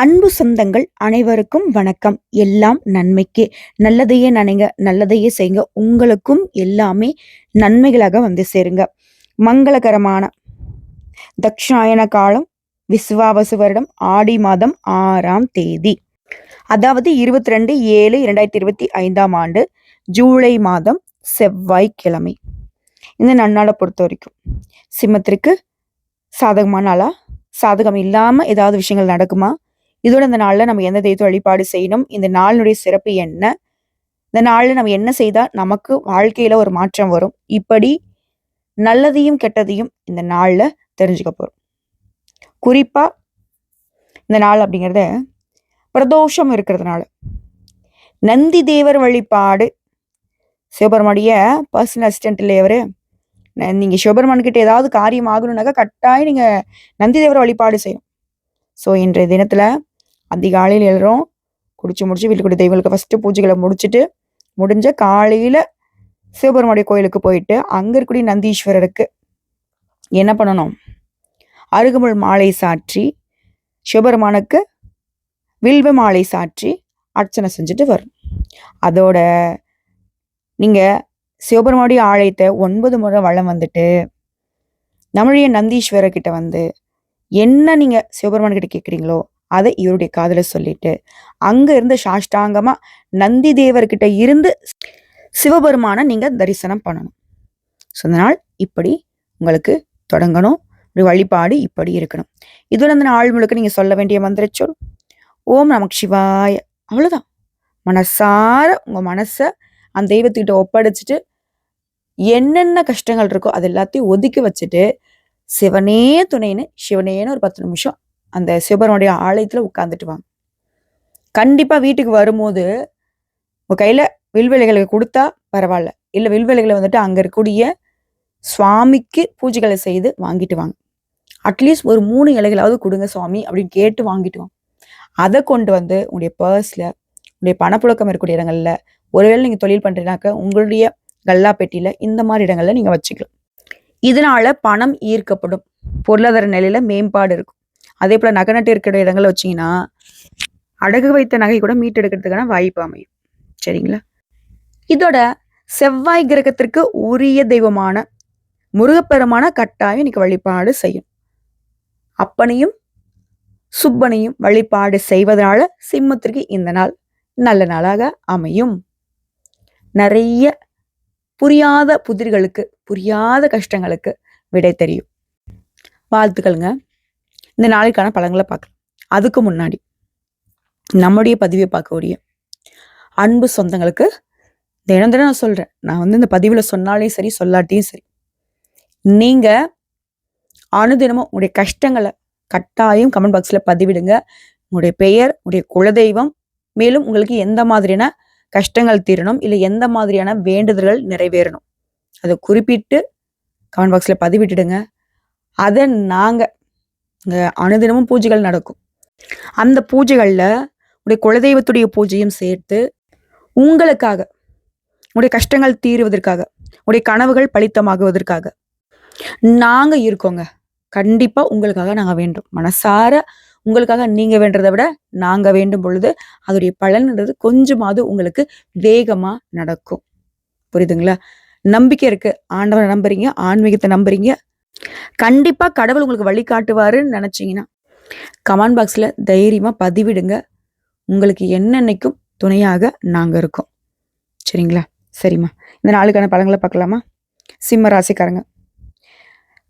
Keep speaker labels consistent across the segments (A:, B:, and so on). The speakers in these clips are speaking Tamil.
A: அன்பு சொந்தங்கள் அனைவருக்கும் வணக்கம். எல்லாம் நன்மைக்கே. நல்லதையே நினைங்க நல்லதையே செய்யுங்க. உங்களுக்கும் எல்லாமே நன்மைகளாக வந்து சேருங்க. மங்களகரமான தக்ஷாயன காலம் விஸ்வாவசு வருடம் ஆடி மாதம் ஆறாம் தேதி. அதாவது இருபத்தி ரெண்டு ஏழு இரண்டாயிரத்தி இருபத்தி ஐந்தாம் ஆண்டு ஜூலை மாதம் செவ்வாய்க்கிழமை. இந்த நன்னாளை பொறுத்த வரைக்கும். சிம்மத்திற்கு சாதகமான நாளா? சாதகம் இல்லாமல் ஏதாவது விஷயங்கள் நடக்குமா? இதோட இந்த நாளில் நம்ம எந்த தெய்வத்தை வழிபாடு செய்யணும்? இந்த நாளினுடைய சிறப்பு என்ன? இந்த நாளில் நம்ம என்ன செய்தால் நமக்கு வாழ்க்கையில ஒரு மாற்றம் வரும்? இப்படி நல்லதையும் கெட்டதையும் இந்த நாளில் தெரிஞ்சுக்க போகிறோம் குறிப்பாக இந்த நாள் அப்படிங்கிறத பிரதோஷம் இருக்கிறதுனால. நந்தி தேவர் வழிபாடு. சிவபெருமானுடைய பர்சனல் அசிஸ்டன்ட் இல்லையா நீங்கள் ந- நீங்க ஏதாவது காரியம் ஆகணும்னாக்கா கட்டாயம் நீங்கள் நந்தி தேவர் வழிபாடு செய்யும் ஸோ இன்றைய தினத்தில் அதிகாலையில் எழுறோம். குடிச்சு முடிச்சு வீட்டுக்குடி தெய்வங்களுக்கு ஃபஸ்ட்டு பூஜைகளை முடிச்சுட்டு முடிஞ்ச காலையில் சிவபெருமானுடைய கோயிலுக்கு போயிட்டு அங்கே இருக்கக்கூடிய நந்தீஸ்வரருக்கு என்ன பண்ணணும்? அருகமுள் மாலை சாற்றி சிவபெருமானுக்கு வில்வ மாலை சாற்றி அர்ச்சனை செஞ்சுட்டு வரும். அதோட நீங்கள் சிவபெருமானுடைய ஆலயத்தை ஒன்பது முறை வளம் வந்துட்டு நம்மளுடைய நந்தீஸ்வரர்கிட்ட வந்து என்ன நீங்கள் சிவபெருமான் கிட்ட கேட்குறீங்களோ அதை இவருடைய காதுல சொல்லிட்டு அங்க இருந்து சாஷ்டாங்கமா நந்தி தேவர்கிட்ட இருந்து சிவபெருமானை நீங்க தரிசனம் பண்ணணும். ஸோ அதனால் இப்படி உங்களுக்கு தொடங்கணும். ஒரு வழிபாடு இப்படி இருக்கணும். இதோட அந்த நாள் முழுக்க நீங்க சொல்ல வேண்டிய மந்திரச்சொல் ஓம் நமக் சிவாய அவ்வளோதான் மனசார உங்க மனசை அந்த தெய்வத்துக்கிட்ட ஒப்படைச்சிட்டு என்னென்ன கஷ்டங்கள் இருக்கோ அது எல்லாத்தையும் ஒதுக்கி வச்சுட்டு சிவனே துணைன்னு சிவனேன்னு ஒரு பத்து நிமிஷம் அந்த சிவபெருமானுடைய ஆலயத்தில் உட்காந்துட்டு வாங்க கண்டிப்பாக வீட்டுக்கு வரும்போது உங்கள் கையில் வில்வெளிகளை கொடுத்தா பரவாயில்ல. இல்லை வில்வெளிகளை வந்துட்டு அங்கே இருக்கக்கூடிய சுவாமிக்கு பூஜைகளை செய்து வாங்கிட்டு வாங்க. அட்லீஸ்ட் ஒரு மூணு இலைகளாவது கொடுங்க சுவாமி அப்படின்னு கேட்டு வாங்கிட்டு வாங்க அதை கொண்டு வந்து உங்களுடைய பர்ஸில் உங்களுடைய பணப்புழக்கம் இருக்கக்கூடிய இடங்களில் ஒருவேளை நீங்கள் தொழில் பண்ணுறீங்கனாக்க உங்களுடைய கல்லா பெட்டியில் இந்த மாதிரி இடங்களில் நீங்கள் வச்சுக்கலாம். இதனால பணம் ஈர்க்கப்படும். பொருளாதார நிலையில் மேம்பாடு இருக்கும். அதே போல் நகை நட்டு இருக்கிற இடங்களை வச்சீங்கன்னா அடகு வைத்த நகை கூட மீட்டெடுக்கிறதுக்கான வாய்ப்பு அமையும். சரிங்களா? இதோட செவ்வாய் கிரகத்திற்கு உரிய தெய்வமான முருகப்பெருமான கட்டாயம் இன்னைக்கு வழிபாடு செய்யும். அப்பனையும் சுப்பனையும் வழிபாடு செய்வதனால சிம்மத்திற்கு இந்த நாள் நல்ல நாளாக அமையும். நிறைய புரியாத புதிர்களுக்கு புரியாத கஷ்டங்களுக்கு விடை தெரியும். வாழ்த்துக்கள்ங்க. இந்த நாளைக்கான பலன்களை பார்க்கலாம். அதுக்கு முன்னாடி நம்முடைய பதிவை பார்க்கக்கூடிய அன்பு சொந்தங்களுக்கு தினம் தினம் நான் சொல்கிறேன் நான் வந்து இந்த பதிவில் சொன்னாலே சரி சொல்லாட்டியும் சரி. நீங்கள் அனுதினமும் உங்களுடைய கஷ்டங்களை கட்டாயம் கமெண்ட் பாக்ஸில் பதிவிடுங்க. உங்களுடைய பெயர் உங்களுடைய குலதெய்வம் மேலும் உங்களுக்கு எந்த மாதிரியான கஷ்டங்கள் தீரணும் இல்லை எந்த மாதிரியான வேண்டுதல்கள் நிறைவேறணும். அதை குறிப்பிட்டு கமெண்ட் பாக்ஸில் பதிவிட்டுடுங்க. அதை நாங்கள் இங்கே அனுதினமும் பூஜைகள் நடக்கும். அந்த பூஜைகளில் உடைய குலதெய்வத்துடைய பூஜையும் சேர்த்து உங்களுக்காக உடைய கஷ்டங்கள் தீருவதற்காக உடைய கனவுகள் பலித்தமாகுவதற்காக நாங்கள் இருக்கோங்க. கண்டிப்பாக உங்களுக்காக நாங்கள் வேண்டும். மனசார உங்களுக்காக நீங்கள் வேண்டதை விட நாங்கள் வேண்டும் பொழுது அதோடைய பலன்ன்றது கொஞ்சமாவது உங்களுக்கு வேகமாக நடக்கும். புரியுதுங்களா? நம்பிக்கை இருக்கு. ஆண்டவனை நம்புறீங்க ஆன்மீகத்தை நம்புறீங்க. கண்டிப்பாக கடவுள் உங்களுக்கு வழிகாட்டுவாருன்னு நினச்சிங்கன்னா கமெண்ட் பாக்ஸில் தைரியமாக பதிவிடுங்க. உங்களுக்கு என்னென்னைக்கும் துணையாக நாங்கள் இருக்கோம். சரிங்களா? சரிம்மா. இந்த நாளுக்கான பழங்களை பார்க்கலாமா? சிம்ம ராசிக்காரங்க.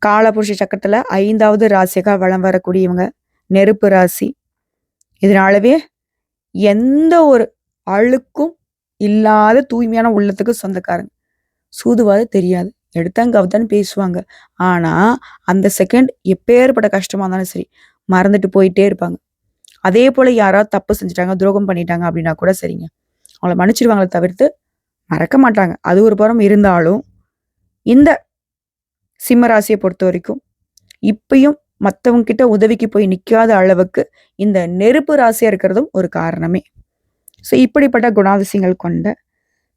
A: காலபுருஷ சக்கரத்தில் ஐந்தாவது ராசியாக வலம் வரக்கூடியவங்க. நெருப்பு ராசி. இதனாலவே எந்த ஒரு அழுக்கும் இல்லாத தூய்மையான உள்ளத்துக்கு சொந்தக்காரங்க. சூதுவாது தெரியாது. எடுத்தாங்க கவுத்தான்னு பேசுவாங்க. ஆனால் அந்த செகண்ட் எப்பேற்பட்ட கஷ்டமாக இருந்தாலும் சரி மறந்துட்டு போயிட்டே இருப்பாங்க. அதே போல் யாராவது தப்பு செஞ்சுட்டாங்க துரோகம் பண்ணிட்டாங்க அப்படின்னா கூட சரிங்க. அவங்கள மன்னிச்சிடுவாங்களே தவிர்த்து மறக்க மாட்டாங்க. அது ஒரு புறம் இருந்தாலும் இந்த சிம்ம ராசியை பொறுத்த வரைக்கும் இப்பயும் மற்றவங்க கிட்ட உதவிக்கு போய் நிற்காத அளவுக்கு இந்த நெருப்பு ராசியாக இருக்கிறதும் ஒரு காரணமே. ஸோ இப்படிப்பட்ட குணாதிசயங்கள் கொண்ட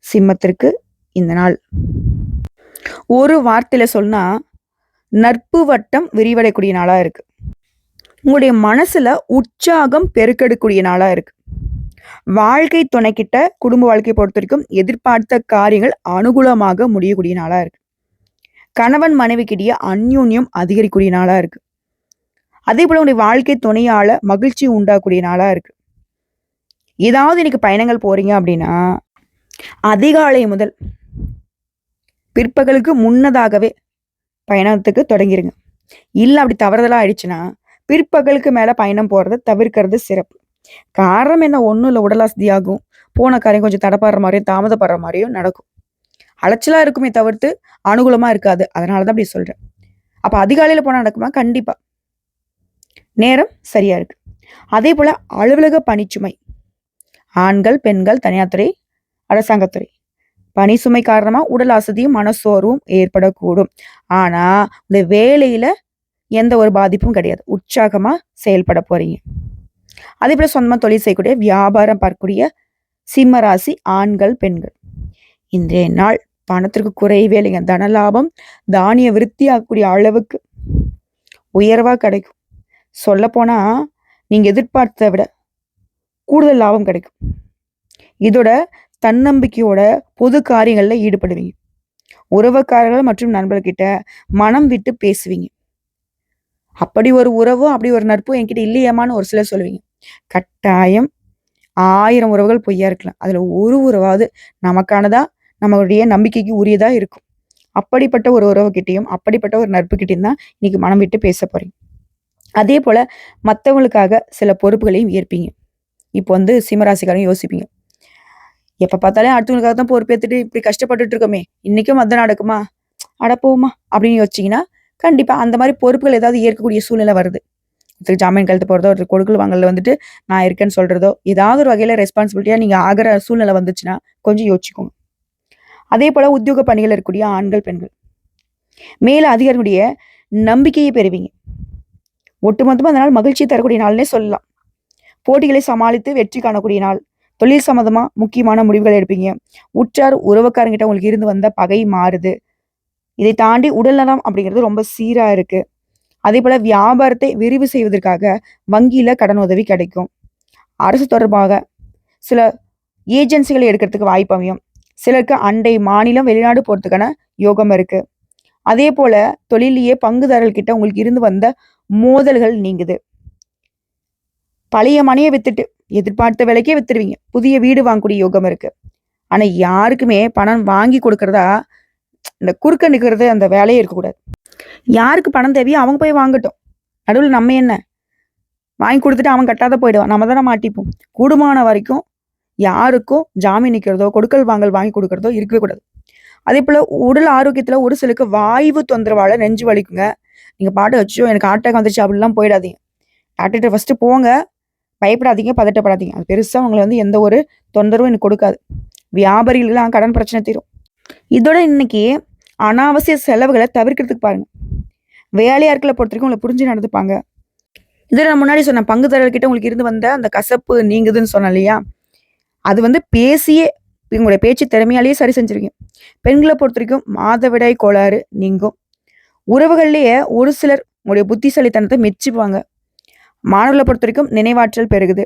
A: சிம்மத்திற்கு இந்த நாள். ஒரு வார்த்தையில் சொன்னால் நட்பு வட்டம் விரிவடையக்கூடிய நாளாக இருக்குது உங்களுடைய மனசில் உற்சாகம் பெருக்கெடுக்கக்கூடிய நாளாக இருக்குது வாழ்க்கை துணைக்கிட்ட குடும்ப வாழ்க்கையை பொறுத்த வரைக்கும் எதிர்பார்த்த காரியங்கள் அனுகூலமாக முடியக்கூடிய நாளாக இருக்குது கணவன் மனைவிக்கிடையே அந்யோன்யம் அதிகரிக்கக்கூடிய நாளாக இருக்குது அதே போல் உங்களுடைய வாழ்க்கை துணையால் மகிழ்ச்சி உண்டாகக்கூடிய நாளாக இருக்குது ஏதாவது இன்னைக்கு பயணங்கள் போகிறீங்க அப்படின்னா அதிகாலை முதல் பிற்பகலுக்கு முன்னதாகவே பயணத்துக்கு தொடங்கிருங்க. இல்லை அப்படி தவறுதலாக ஆயிடுச்சுன்னா பிற்பகலுக்கு மேலே பயணம் போகிறத தவிர்க்கிறது சிறப்பு. காரணம் என்ன? ஒன்றும் இல்லை உடல் அசதியாகும் போன காரியம் கொஞ்சம் தடப்படுற மாதிரியும் தாமதப்படுற மாதிரியும் நடக்கும். அலைச்சலாக இருக்குமே தவிர்த்து அனுகூலமாக இருக்காது. அதனால தான் அப்படி சொல்கிறேன் அப்போ அதிகாலையில் போனால் நடக்குமா? கண்டிப்பாக நேரம் சரியா இருக்கு. அதே போல அலுவலக பணிச்சுமை. ஆண்கள் பெண்கள் தனியார் துறை அரசாங்கத்துறை. பணி சுமை காரணமா உடல் அசதியும் மனசோர்வும் ஏற்படக்கூடும். ஆனா இந்த வேலையில எந்த ஒரு பாதிப்பும் கிடையாது. உற்சாகமா செயல்பட போறீங்க. அதே போல சொந்தமா தொழில் செய்யக்கூடிய வியாபாரம் பார்க்கக்கூடிய சிம்ம ராசி ஆண்கள் பெண்கள். இன்றைய நாள் பணத்திற்கு குறைவே இல்லைங்க. தன லாபம் தானிய விருத்தி ஆகக்கூடிய அளவுக்கு உயர்வா கிடைக்கும். சொல்ல போனா நீங்க எதிர்பார்த்ததை விட கூடுதல் லாபம் கிடைக்கும். இதோட தன்னம்பிக்கையோட பொது காரியங்களில் ஈடுபடுவீங்க. உறவுக்காரர்கள் மற்றும் நண்பர்கிட்ட மனம் விட்டு பேசுவீங்க. அப்படி ஒரு உறவும் அப்படி ஒரு நட்பும் என்கிட்ட இல்லையேமான்னு ஒரு சிலர் சொல்லுவீங்க. கட்டாயம் ஆயிரம் உறவுகள் பொய்யா இருக்கலாம். அதில் ஒரு உறவாவது நமக்கானதா நம்மளுடைய நம்பிக்கைக்கு உரியதாக இருக்கும். அப்படிப்பட்ட ஒரு உறவுகிட்டையும் அப்படிப்பட்ட ஒரு நட்புக்கிட்டையும் தான் இன்னைக்கு மனம் விட்டு பேச போறீங்க. அதே போல மற்றவங்களுக்காக சில பொறுப்புகளையும் ஏற்பீங்க. இப்போ வந்து சிம்மராசிக்காரங்க யோசிப்பீங்க. எப்ப பார்த்தாலும் அடுத்தவங்களுக்காக தான் பொறுப்பேற்றுட்டு இப்படி கஷ்டப்பட்டுட்டு இருக்கோமே இன்னைக்கும் அதான் நடக்குமா? அடப்போமா அப்படின்னு யோசிச்சிங்கன்னா கண்டிப்பா அந்த மாதிரி பொறுப்புகள் ஏதாவது ஏற்கக்கூடிய சூழ்நிலை வருது. ஒருத்தர் ஜாமீன் கழுத்து போறதோ ஒருத்தர் கொடுக்கல் வாங்கல வந்துட்டு நான் இருக்கேன்னு சொல்றதோ ஏதாவது ஒரு வகையில ரெஸ்பான்சிபிலிட்டியா நீங்க ஆகிற சூழ்நிலை வந்துச்சுன்னா கொஞ்சம் யோசிச்சுக்கோங்க. அதே போல உத்தியோக பணிகள் இருக்கக்கூடிய ஆண்கள் பெண்கள். மேல அதிகாரிகளுடைய நம்பிக்கையை பெறுவீங்க. ஒட்டுமொத்தமா அந்த நாள் மகிழ்ச்சி தரக்கூடிய நாள்னே சொல்லலாம். போட்டிகளை சமாளித்து வெற்றி காணக்கூடிய நாள். தொழில் சம்மந்தமாக முக்கியமான முடிவுகள் எடுப்பீங்க. உற்றார் உறவுக்காரங்கிட்ட உங்களுக்கு இருந்து வந்த பகை மாறுது. இதை தாண்டி உடல்நலம் அப்படிங்கிறது ரொம்ப சீராக இருக்குது அதே போல் வியாபாரத்தை விரிவு செய்வதற்காக வங்கியில் கடன் உதவி கிடைக்கும். அரசு தொடர்பாக சில ஏஜென்சிகளை எடுக்கிறதுக்கு வாய்ப்பு அமையும். சிலருக்கு அண்டை மாநிலம் வெளிநாடு போகிறதுக்கான யோகம் இருக்குது அதே போல் தொழிலையே பங்குதாரர்கிட்ட உங்களுக்கு இருந்து வந்த மோதல்கள் நீங்குது. பழைய மனையை வித்துட்டு எதிர்பார்த்த விலைக்கே வித்துருவீங்க. புதிய வீடு வாங்கக்கூடிய யோகம் இருக்கு. ஆனா யாருக்குமே பணம் வாங்கி கொடுக்கறதா இந்த குறுக்க நிற்கிறது அந்த வேலையே இருக்கக்கூடாது. யாருக்கு பணம் தேவையோ அவங்க போய் வாங்கட்டும். நடுவில் நம்ம என்ன? வாங்கி கொடுத்துட்டு அவன் கட்டாத போயிடுவான். நம்ம தானே மாட்டிப்போம். கூடுமான வரைக்கும் யாருக்கும் ஜாமீன் நிற்கிறதோ கொடுக்கல் வாங்கல் வாங்கி கொடுக்கறதோ இருக்கவே கூடாது. அதே போல் உடல் ஆரோக்கியத்தில் ஒரு சிலருக்கு வாய்வு தொந்தரவால நெஞ்சு வலிக்குங்க. நீங்கள் பாட்டு வச்சோ எனக்கு ஆட்டாக் வந்துச்சு அப்படிலாம் போயிடாதீங்க. டாக்டர்கிட்ட ஃபஸ்ட்டு போங்க. பயப்படாதீங்க பதட்டப்படாதீங்க. அது பெருசாக உங்களை வந்து எந்த ஒரு தொந்தரவும் எனக்கு கொடுக்காது. வியாபாரிகளுக்கெல்லாம் கடன் பிரச்சனை தீரும். இதோட இன்னைக்கு அனாவசிய செலவுகளை தவிர்க்கிறதுக்கு பாருங்க. வேலையாட்களை பொறுத்த வரைக்கும் உங்களை புரிஞ்சு நடந்துப்பாங்க. இதில் நான் முன்னாடி சொன்னேன் பங்குதாரர்கிட்ட உங்களுக்கு இருந்து வந்த அந்த கசப்பு நீங்குதுன்னு சொன்னேன் இல்லையா? அது வந்து பேசியே உங்களுடைய பேச்சு திறமையாலேயே சரி செஞ்சுருக்கீங்க பெண்களை பொறுத்த வரைக்கும் மாதவிடாய் கோளாறு நீங்கும். உறவுகள்லேயே ஒரு சிலர் உங்களுடைய புத்திசாலித்தனத்தை மெச்சுப்பாங்க மாணவர்களை பொறுத்த வரைக்கும் நினைவாற்றல் பெருகுது.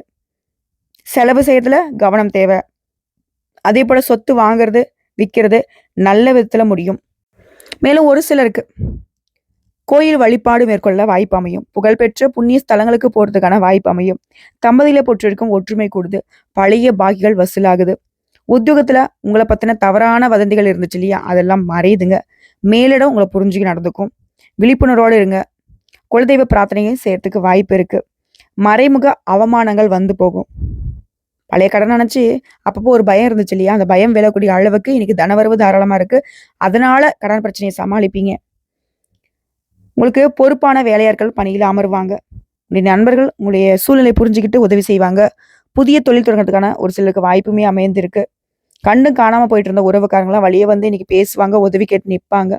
A: செலவு செய்யறதுல கவனம் தேவை. அதே போல் சொத்து வாங்குறது விற்கிறது நல்ல விதத்தில் முடியும். மேலும் ஒரு சிலருக்கு கோயில் வழிபாடு மேற்கொள்ள வாய்ப்பு அமையும். புகழ்பெற்ற புண்ணிய ஸ்தலங்களுக்கு போகிறதுக்கான வாய்ப்பு அமையும். தம்பதியில பொற்றிருக்கும் ஒற்றுமை கூடுது. பழைய பாக்கிகள் வசூலாகுது. உத்தியோகத்தில் உங்களை பற்றின தவறான வதந்திகள் இருந்துச்சு இல்லையா? அதெல்லாம் மறையுதுங்க. மேலிடம் உங்களை புரிஞ்சுக்க நடந்துக்கும். விழிப்புணர்வோடு இருங்க. குலதெய்வ பிரார்த்தனையும் செய்யறதுக்கு வாய்ப்பு இருக்கு. மறைமுக அவமானங்கள் வந்து போகும். பழைய கடன் நினச்சி அப்பப்போ ஒரு பயம் இருந்துச்சு இல்லையா? அந்த பயம் விழக்கூடிய அளவுக்கு இன்னைக்கு தனவரவு தாராளமாக இருக்கு. அதனால கடன் பிரச்சனையை சமாளிப்பீங்க. உங்களுக்கு பொறுப்பான வேலையாட்கள் பணியில் அமருவாங்க. உங்களுடைய நண்பர்கள் உங்களுடைய சூழ்நிலை புரிஞ்சுக்கிட்டு உதவி செய்வாங்க. புதிய தொழில் தொடங்குறதுக்கான ஒரு சிலருக்கு வாய்ப்புமே அமைந்திருக்கு. கண்ணும் காணாமல் போயிட்டு இருந்த உறவுக்காரங்களாம் வழியே வந்து இன்னைக்கு பேசுவாங்க உதவி கேட்டு நிற்பாங்க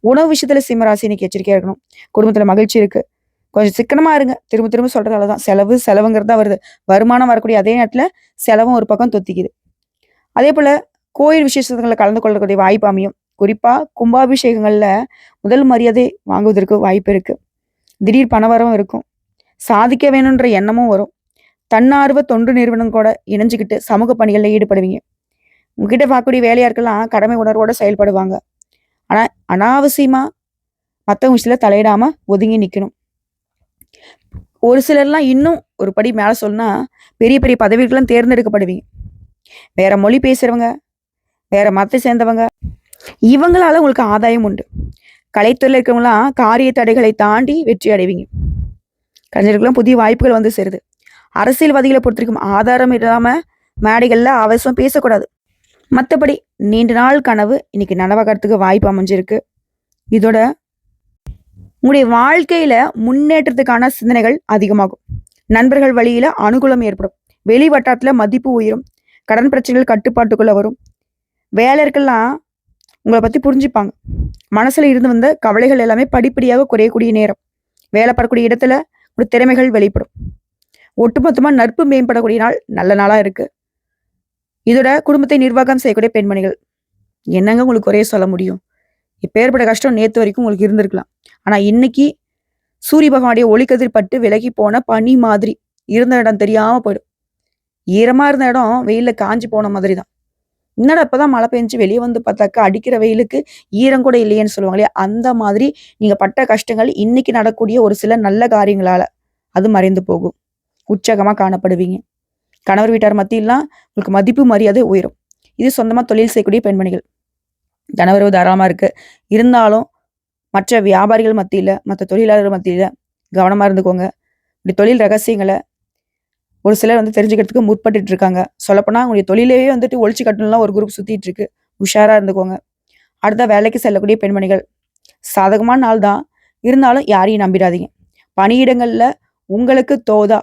A: உணவு விஷயத்துல சிம்மராசி இன்னைக்கு எச்சரிக்கையா இருக்கணும். குடும்பத்துல மகிழ்ச்சி இருக்கு. கொஞ்சம் சிக்கனமா இருங்க. திரும்ப திரும்ப சொல்றதால தான் செலவு செலவுங்கிறது தான் வருது. வருமானம் வரக்கூடிய அதே நேரத்துல செலவும் ஒரு பக்கம் தொத்திக்குது. அதே போல கோயில் விசேஷங்களில் கலந்து கொள்ளக்கூடிய வாய்ப்பு அமையும். குறிப்பா கும்பாபிஷேகங்கள்ல முதல் மரியாதை வாங்குவதற்கு வாய்ப்பு இருக்கு. திடீர் பணவரம் இருக்கும். சாதிக்க வேணுன்ற எண்ணமும் வரும். தன்னார்வ தொண்டு நிறுவனம் கூட இணைஞ்சுக்கிட்டு சமூக பணிகளில் ஈடுபடுவீங்க. உங்ககிட்ட பார்க்கக்கூடிய வேலையாட்கள்லாம் கடமை உணர்வோட செயல்படுவாங்க. ஆனால் அனாவசியமா மற்றவங்க விஷயத்தில் தலையிடாமல் ஒதுங்கி நிற்கணும் ஒரு சிலர்லாம் இன்னும் ஒரு படி மேலே சொன்னால் பெரிய பெரிய பதவிகளுக்கெல்லாம் தேர்ந்தெடுக்கப்படுவீங்க. வேற மொழி பேசுறவங்க வேற மதத்தை சேர்ந்தவங்க இவங்களால உங்களுக்கு ஆதாயம் உண்டு. கலைத்துறையில் இருக்கிறவங்களாம் காரிய தடைகளை தாண்டி வெற்றி அடைவீங்க. கலைஞர்களுக்கெல்லாம் புதிய வாய்ப்புகள் வந்து சேருது. அரசியல்வாதிகளை பொறுத்த வரைக்கும் ஆதாரம் இல்லாமல் மேடைகளில் அவசியம் பேசக்கூடாது. மற்றபடி நீண்ட நாள் கனவு இன்னைக்கு நனவாகிறதுக்கு வாய்ப்பு அமைஞ்சிருக்கு. இதோட உங்களுடைய வாழ்க்கையில முன்னேற்றத்துக்கான சிந்தனைகள் அதிகமாகும். நண்பர்கள் வழியில அனுகூலம் ஏற்படும். வெளி வட்டாரத்துல மதிப்பு உயரும். கடன் பிரச்சனைகள் கட்டுப்பாட்டுக்குள்ள வரும். வேலையர்கள்லாம் உங்களை பத்தி புரிஞ்சுப்பாங்க. மனசுல இருந்து வந்த கவலைகள் எல்லாமே படிப்படியாக குறையக்கூடிய நேரம். வேலை பார்க்கக்கூடிய இடத்துல ஒரு திறமைகள் வெளிப்படும். ஒட்டுமொத்தமாக நட்பு மேம்படக்கூடிய நாள் நல்ல நாளாக இருக்குது இதோட குடும்பத்தை நிர்வாகம் செய்யக்கூடிய பெண்மணிகள். என்னங்க உங்களுக்கு குறைய சொல்ல முடியும்? இப்பேற்பட்ட கஷ்டம் நேற்று வரைக்கும் உங்களுக்கு இருந்திருக்கலாம். ஆனா இன்னைக்கு சூரிய பகவானுடைய ஒளிக்கதிர் பட்டு விலகி போன பனி மாதிரி இருந்த இடம் தெரியாம போயிடும். ஈரமா இருந்த இடம் வெயில காஞ்சி போன மாதிரி தான் என்னடா இப்பதான் மழை பெஞ்சு வெளியே வந்து பார்த்தாக்கா அடிக்கிற வெயிலுக்கு ஈரம் கூட இல்லையேன்னு சொல்லுவாங்க இல்லையா அந்த மாதிரி நீங்க பட்ட கஷ்டங்கள் இன்னைக்கு நடக்கூடிய ஒரு சில நல்ல காரியங்களால அது மறைந்து போகும். உற்சாகமா காணப்படுவீங்க. கணவர் வீட்டார் மத்தியெல்லாம் உங்களுக்கு மதிப்பு மரியாதை உயரும். இது சொந்தமாக தொழில் செய்யக்கூடிய பெண்மணிகள். கணவரவு தாராளமாக இருக்குது இருந்தாலும் மற்ற வியாபாரிகள் மத்தியில் மற்ற தொழிலாளர்கள் மத்தியில் கவனமாக இருந்துக்கோங்க. இப்படி தொழில் ரகசியங்களை ஒரு சிலர் வந்து தெரிஞ்சுக்கிறதுக்கு முற்பட்டு இருக்காங்க. சொல்லப்போனால் உங்களுடைய தொழிலையே வந்துட்டு ஒழிச்சு கட்டணும்லாம் ஒரு குரூப் சுற்றிட்டு இருக்கு. உஷாராக இருந்துக்கோங்க. அடுத்த வேலைக்கு செல்லக்கூடிய பெண்மணிகள். சாதகமான நாள் தான் இருந்தாலும் யாரையும் நம்பிடாதீங்க. பணியிடங்களில் உங்களுக்கு தோதா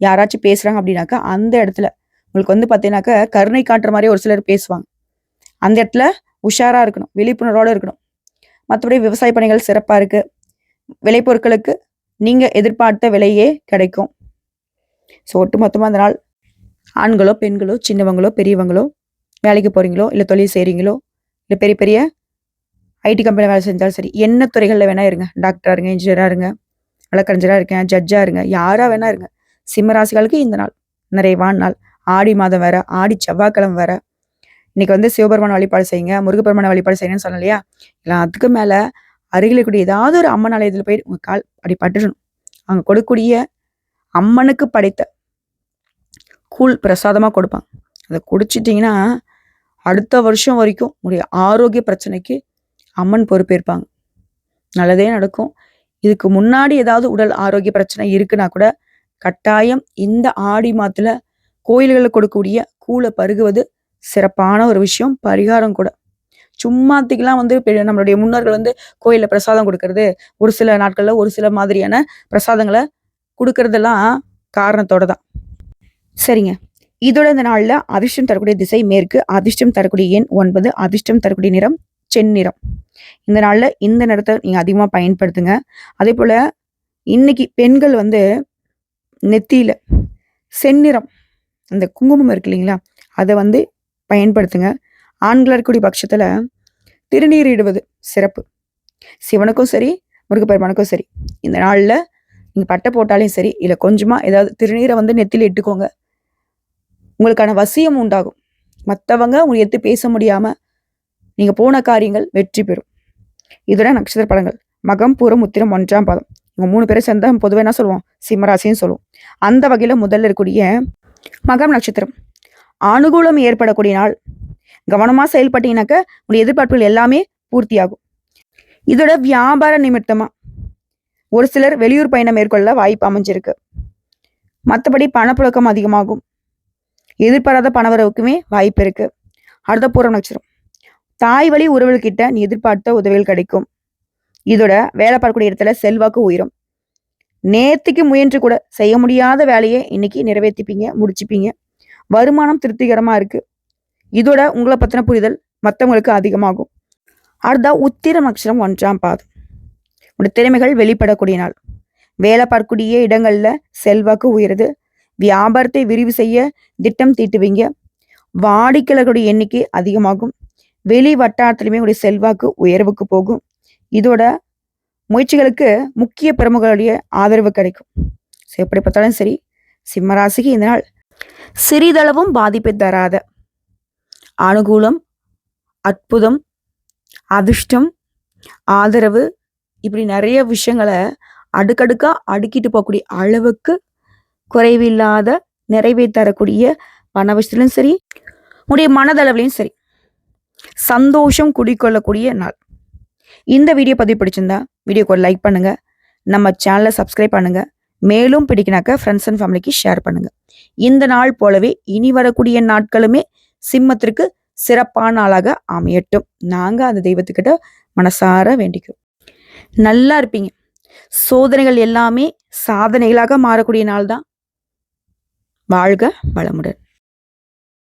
A: யாராச்சும் பேசுறாங்க அப்படின்னாக்கா அந்த இடத்துல. உங்களுக்கு வந்து பார்த்தீங்கன்னாக்கா கருணை காட்டுற மாதிரி ஒரு சிலர் பேசுவாங்க. அந்த இடத்துல உஷாரா இருக்கணும் விழிப்புணர்வோடு இருக்கணும். மற்றபடி விவசாய பணிகள் சிறப்பா இருக்கு. விளைபொருட்களுக்கு நீங்க எதிர்பார்த்த விலையே கிடைக்கும். ஸோ ஒட்டு மொத்தமாக அந்த நாள் ஆண்களோ பெண்களோ சின்னவங்களோ பெரியவங்களோ வேலைக்கு போறீங்களோ இல்லை தொழில் செய்கிறீங்களோ இல்லை பெரிய பெரிய ஐடி கம்பெனியில் வேலை செஞ்சாலும் சரி என்ன துறைகளில் வேணா இருங்க. டாக்டராக இருங்க இன்ஜினியராக இருங்க வழக்கறிஞராக இருக்கேன் ஜட்ஜாக இருங்க யாராக வேணா இருங்க. சிம்மராசிகளுக்கு இந்த நாள். நிறைவான நாள். ஆடி மாதம் வேற ஆடி செவ்வாய்க்கிழமை வேற. இன்னைக்கு வந்து சிவபெருமான வழிபாடு செய்யுங்க முருகப்பெருமான வழிபாடு செய்யணும்னு சொன்னேன் இல்லையா? இல்லை அதுக்கு மேல அருகில் கூடிய ஏதாவது ஒரு அம்மன் ஆலயத்தில் போய் உங்க கால் அப்படி பட்டுடணும். அங்க கொடுக்கக்கூடிய அம்மனுக்கு படைத்த கூழ் பிரசாதமா கொடுப்பாங்க. அதை குடிச்சிட்டிங்கன்னா அடுத்த வருஷம் வரைக்கும் உங்களுடைய ஆரோக்கிய பிரச்சனைக்கு அம்மன் பொறுப்பேற்பாங்க. நல்லதே நடக்கும். இதுக்கு முன்னாடி ஏதாவது உடல் ஆரோக்கிய பிரச்சனை இருக்குன்னா கூட கட்டாயம் இந்த ஆடி மாத்துல கோயில்களில் கொடுக்கக்கூடிய கூலை பருகுவது சிறப்பான ஒரு விஷயம் பரிகாரம் கூட. சும்மாத்திக்கெல்லாம் வந்து பெ- நம்மளுடைய முன்னோர்கள் வந்து கோயிலில் பிரசாதம் கொடுக்கறது ஒரு சில நாட்களில் ஒரு சில மாதிரியான பிரசாதங்களை கொடுக்கறதெல்லாம் காரணத்தோட தான். சரிங்க. இதோட இந்த நாளில் அதிர்ஷ்டம் தரக்கூடிய திசை மேற்கு அதிர்ஷ்டம் தரக்கூடிய எண் ஒன்பது அதிர்ஷ்டம் தரக்கூடிய நிறம் செந்நிறம். இந்த நாளில் இந்த நிறத்தை நீங்கள் அதிகமாக பயன்படுத்துங்க. அதே போல் இன்னைக்கு பெண்கள் வந்து நெத்தியில் செந்நிறம். அந்த குங்குமம் இருக்கு இல்லைங்களா? அதை வந்து பயன்படுத்துங்க. ஆண்களாக இருக்கக்கூடிய பட்சத்தில் திருநீர் இடுவது சிறப்பு. சிவனுக்கும் சரி முருகப்பெருமானுக்கும் சரி. இந்த நாளில் நீங்கள் பட்டை போட்டாலையும் சரி இல்லை கொஞ்சமாக ஏதாவது திருநீரை வந்து நெத்தியில் இட்டுக்கோங்க. உங்களுக்கான வசியம் உண்டாகும். மற்றவங்க உங்களை எடுத்து பேச முடியாமல் நீங்கள் போன காரியங்கள் வெற்றி பெறும். இதோட நட்சத்திர படங்கள் மகம் பூரம் உத்திரம் ஒன்றாம் பாதம். இவங்க மூணு பேரும் சேர்ந்தா பொதுவாக என்ன சொல்லுவோம்? சிம்மராசின்னு சொல்லுவோம். அந்த வகையில் முதல்ல இருக்கக்கூடிய மகம் நட்சத்திரம். அனுகூலம் ஏற்படக்கூடிய நாள். கவனமா செயல்பட்டீங்கன்னாக்க உங்களுடைய எதிர்பார்ப்புகள் எல்லாமே பூர்த்தியாகும். இதோட வியாபார நிமித்தமா ஒரு சிலர் வெளியூர் பயணம் மேற்கொள்ள வாய்ப்பு அமைஞ்சிருக்கு. மற்றபடி பணப்புழக்கம் அதிகமாகும். எதிர்பாராத பணவரவுக்குமே வாய்ப்பு இருக்கு. அடுத்த பூர்வ நட்சத்திரம். தாய் வழி உறவுகள்கிட்ட நீ எதிர்பார்த்த உதவிகள் கிடைக்கும். இதோட வேலை பார்க்கக்கூடிய இடத்துல செல்வாக்கு உயரும். நேர்த்திக்கு முயன்று கூட செய்ய முடியாத வேலையை இன்னைக்கு நிறைவேற்றிப்பீங்க முடிச்சுப்பீங்க. வருமானம் திருப்திகரமா இருக்கு. இதோட உங்களை பத்தின புரிதல் மற்றவங்களுக்கு அதிகமாகும். அடுத்தா உத்திர நட்சத்திரம் ஒன்றாம் பாதம். உடைய திறமைகள் வெளிப்படக்கூடிய நாள். வேலை பார்க்கக்கூடிய இடங்களில் செல்வாக்கு உயருது. வியாபாரத்தை விரிவு செய்ய திட்டம் தீட்டுவீங்க. வாடிக்கையாளர்களுடைய எண்ணிக்கை அதிகமாகும். வெளி வட்டாரத்திலுமே உடைய செல்வாக்கு உயர்வுக்கு போகும். இதோட முயற்சிகளுக்கு முக்கிய பிரமுகர்களுடைய ஆதரவு கிடைக்கும். ஸோ எப்படி பார்த்தாலும் சரி சிம்மராசிக்கு இந்த நாள் சிறிதளவும் பாதிப்பை தராத. அனுகூலம் அற்புதம் அதிர்ஷ்டம் ஆதரவு இப்படி நிறைய விஷயங்களை அடுக்கடுக்காக அடுக்கிட்டு போகக்கூடிய அளவுக்கு குறைவில்லாத நிறைவை தரக்கூடிய பண விஷயத்துலையும் சரி உடைய மனதளவுலையும் சரி சந்தோஷம் குடிக்கொள்ளக்கூடிய நாள். இந்த வீடியோ பதிவு பிடிச்சிருந்தா வீடியோக்கு ஒரு லைக் பண்ணுங்கள் நம்ம சேனலை சப்ஸ்கிரைப் பண்ணுங்கள் மேலும் பிடிக்கினாக்க ஃப்ரெண்ட்ஸ் அண்ட் ஃபேமிலிக்கு ஷேர் பண்ணுங்கள் இந்த நாள் போலவே இனி வரக்கூடிய நாட்களுமே சிம்மத்திற்கு சிறப்பான நாளாக அமையட்டும். நாங்கள் அந்த தெய்வத்துக்கிட்ட மனசார வேண்டிக்கிறோம். நல்லா இருப்பீங்க. சோதனைகள் எல்லாமே சாதனைகளாக மாறக்கூடிய நாள் தான் வாழ்க வளமுடன்.